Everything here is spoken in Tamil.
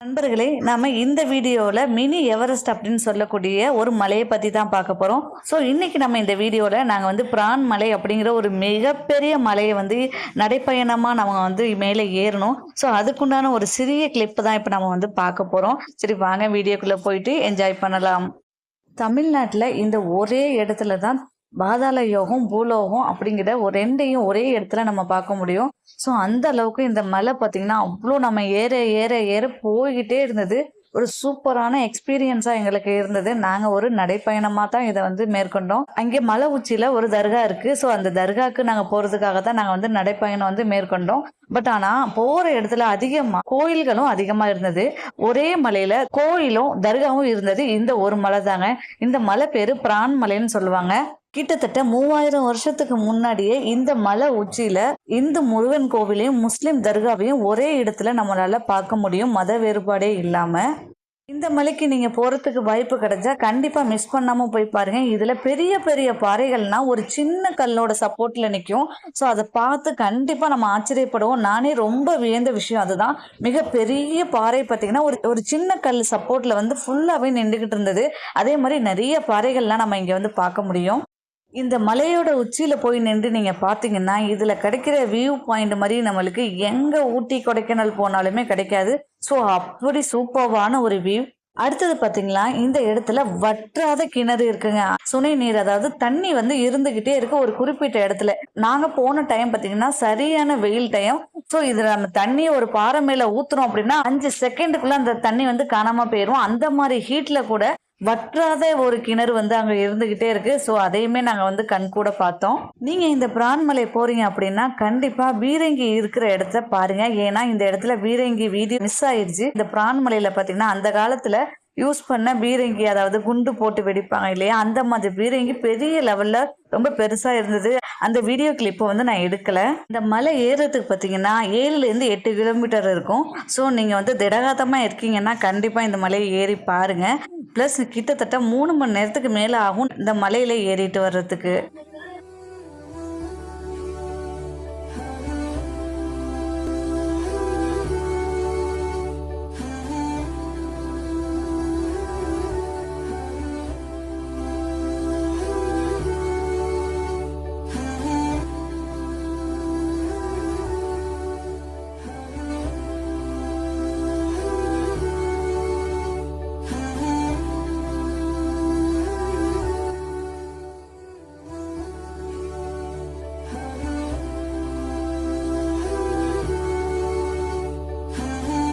நண்பர்களே நாம இந்த வீடியோவில் மினி எவரெஸ்ட் அப்படின்னு சொல்லக்கூடிய ஒரு மலையை பற்றி தான் பார்க்க போகிறோம் ஸோ இன்னைக்கு நம்ம இந்த வீடியோவில் நாங்கள் வந்து பிரான் மலை அப்படிங்கிற ஒரு மிகப்பெரிய மலையை வந்து நடைப்பயணமாக நம்ம வந்து மேலே ஏறணும். ஸோ அதுக்குண்டான ஒரு சிறிய கிளிப்பு தான் இப்போ நம்ம வந்து பார்க்க போகிறோம் சரி வாங்க வீடியோக்குள்ளே போயிட்டு என்ஜாய் பண்ணலாம். தமிழ்நாட்டில் இந்த ஒரே இடத்துல தான் பாதாள யோகம் பூலோகம் அப்படிங்கிற ஒரு ரெண்டையும் ஒரே இடத்துல நம்ம பார்க்க முடியும். ஸோ அந்த அளவுக்கு இந்த மலை பார்த்தீங்கன்னா அவ்வளோ நம்ம ஏற ஏற ஏற போய்கிட்டே இருந்தது. ஒரு சூப்பரான எக்ஸ்பீரியன்ஸாக எங்களுக்கு இருந்தது. நாங்கள் ஒரு நடைப்பயணமாக தான் இதை வந்து மேற்கொண்டோம். அங்கே மலை உச்சியில் ஒரு தர்கா இருக்குது ஸோ அந்த தர்காவுக்கு நாங்கள் போகிறதுக்காக தான் நாங்கள் வந்து நடைப்பயணம் வந்து மேற்கொண்டோம். பட் ஆனால் போகிற இடத்துல அதிகமாக கோயில்களும் அதிகமாக இருந்தது. ஒரே மலையில் கோயிலும் தர்காவும் இருந்தது. இந்த ஒரு மலை தாங்க. இந்த மலை பேர் பிரான் மலைன்னு சொல்லுவாங்க. கிட்டத்தட்ட மூவாயிரம் வருஷத்துக்கு முன்னாடியே இந்த மலை உச்சியில இந்து முருகன் கோவிலையும் முஸ்லிம் தர்காவையும் ஒரே இடத்துல நம்மளால பார்க்க முடியும். மத வேறுபாடே இல்லாம. இந்த மலைக்கு நீங்க போறதுக்கு வாய்ப்பு கிடைச்சா கண்டிப்பா மிஸ் பண்ணாம போய் பாருங்க. இதுல பெரிய பெரிய பாறைகள்னா ஒரு சின்ன கல்லோட சப்போர்ட்ல நிற்கும் ஸோ அதை பார்த்து கண்டிப்பா நம்ம ஆச்சரியப்படுவோம். நானே ரொம்ப வியந்த விஷயம் அதுதான். மிக பெரிய பாறை பார்த்தீங்கன்னா ஒரு ஒரு சின்ன கல் சப்போர்ட்ல வந்து ஃபுல்லாவே நின்றுகிட்டு இருந்தது. அதே மாதிரி நிறைய பாறைகள்லாம் நம்ம இங்க வந்து பார்க்க முடியும். இந்த மலையோட உச்சியில் போய் நின்று நீங்கள் பார்த்தீங்கன்னா இதில் கிடைக்கிற வியூ பாயிண்ட் மாதிரி நம்மளுக்கு எங்கே ஊட்டி கொடைக்கானல் போனாலுமே கிடைக்காது. ஸோ அப்படி சூப்பர்வான ஒரு வியூ அடுத்தது பார்த்தீங்களா இந்த இடத்துல வற்றாத கிணறு இருக்குங்க. சுனை நீர் அதாவது தண்ணி வந்து இருந்துகிட்டே இருக்கு ஒரு குறிப்பிட்ட இடத்துல. நாங்கள் போன டைம் பார்த்தீங்கன்னா சரியான வெயில் டைம் ஸோ இதில் நம்ம தண்ணியை ஒரு பாறை மேல ஊத்துறோம் அப்படின்னா அஞ்சு செகண்டுக்குள்ள அந்த தண்ணி வந்து காணாம போயிடும் அந்த மாதிரி ஹீட்ல கூட வற்றாத ஒரு கிணறு வந்து அங்க இருந்துகிட்டே இருக்கு. ஸோ அதையுமே நாங்க வந்து கண் கூட பார்த்தோம். நீங்க இந்த பிரான்மலை போறீங்க அப்படின்னா கண்டிப்பா பீரங்கி இருக்கிற இடத்த பாருங்க. ஏன்னா இந்த இடத்துல பீரங்கி வீதி மிஸ் ஆயிடுச்சு இந்த பிரான்மலையில பாத்தீங்கன்னா அந்த காலத்துல யூஸ் பண்ண பீரங்கி அதாவது குண்டு போட்டு வெடிப்பாங்க இல்லையா? அந்த மாதிரி பீரங்கி பெரிய லெவல்ல ரொம்ப பெருசா இருந்தது. அந்த வீடியோ கிளிப்பை வந்து நான் எடுக்கல. இந்த மலை ஏறுறதுக்கு பார்த்தீங்கன்னா ஏழுல இருந்து எட்டு கிலோமீட்டர் இருக்கும். ஸோ நீங்க வந்து திடகாத்தமா இருக்கீங்கன்னா கண்டிப்பா இந்த மலையை ஏறி பாருங்க. ப்ளஸ் கிட்டத்தட்ட மூணு மணி நேரத்துக்கு மேலே ஆகும் இந்த மலையில ஏறிட்டு வர்றதுக்கு.